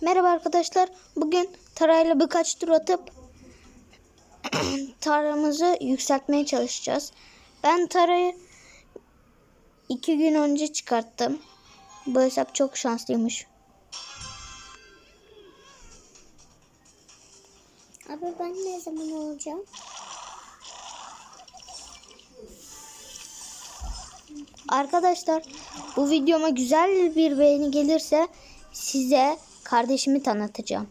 Merhaba arkadaşlar. Bugün tarayla birkaç tur atıp taramızı yükseltmeye çalışacağız. Ben tarayı iki gün önce çıkarttım. Bu hesap çok şanslıymış. Abi ben ne zaman olacağım? Arkadaşlar bu videoma güzel bir beğeni gelirse size kardeşimi tanıtacağım.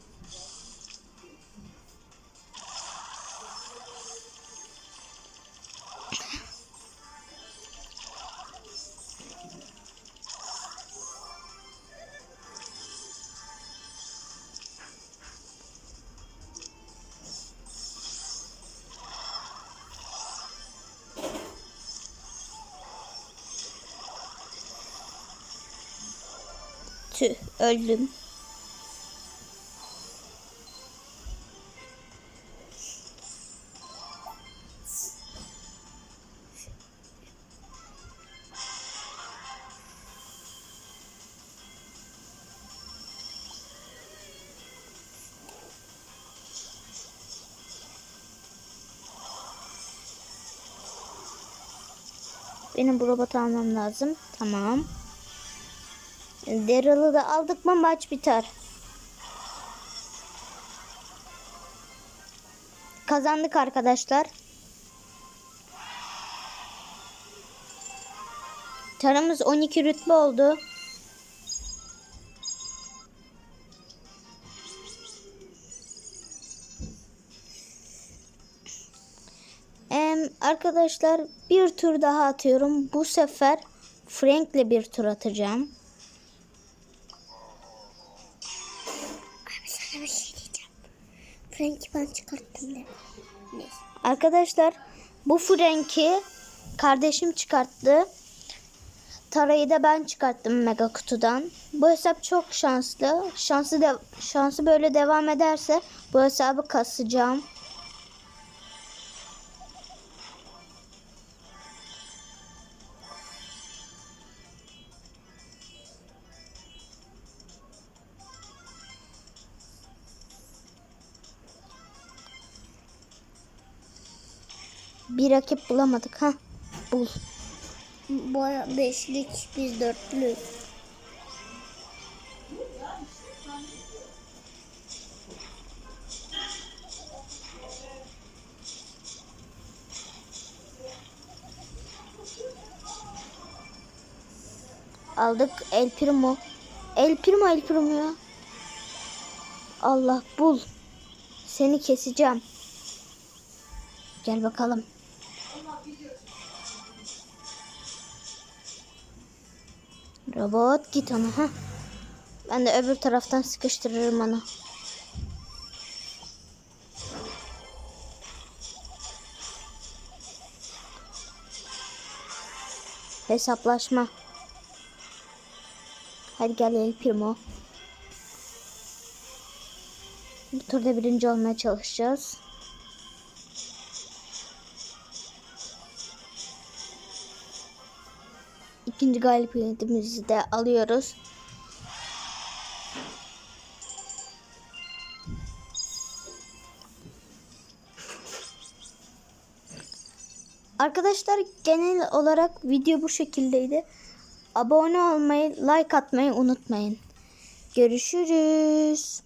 Tüh öldüm. Benim bu robotu almam lazım. Tamam. Daryl'ı da aldık mı maç biter. Kazandık arkadaşlar. Taramız 12 rütbe oldu. Arkadaşlar bir tur daha atıyorum. Bu sefer Frank'le bir tur atacağım. Abi sana bir şey diyeceğim. Frank'i ben çıkarttım de. Neyse. Arkadaşlar bu Frank'i kardeşim çıkarttı. Tarayı da ben çıkarttım mega kutudan. Bu hesap çok şanslı. Şansı da şansı böyle devam ederse bu hesabı kasacağım. Bir rakip bulamadık ha. Bul. Bu ara beşlik biz dörtlü. Aldık El Primo. El Primo El Primo ya. Allah bul. Seni keseceğim. Gel bakalım. Robot git ona ha. Ben de öbür taraftan sıkıştırırım onu. Hesaplaşma. Hadi gel El Primo. Bu turda birinci olmaya çalışacağız. İkinci galibiyetimizi de alıyoruz. Arkadaşlar genel olarak video bu şekildeydi. Abone olmayı, like atmayı unutmayın. Görüşürüz.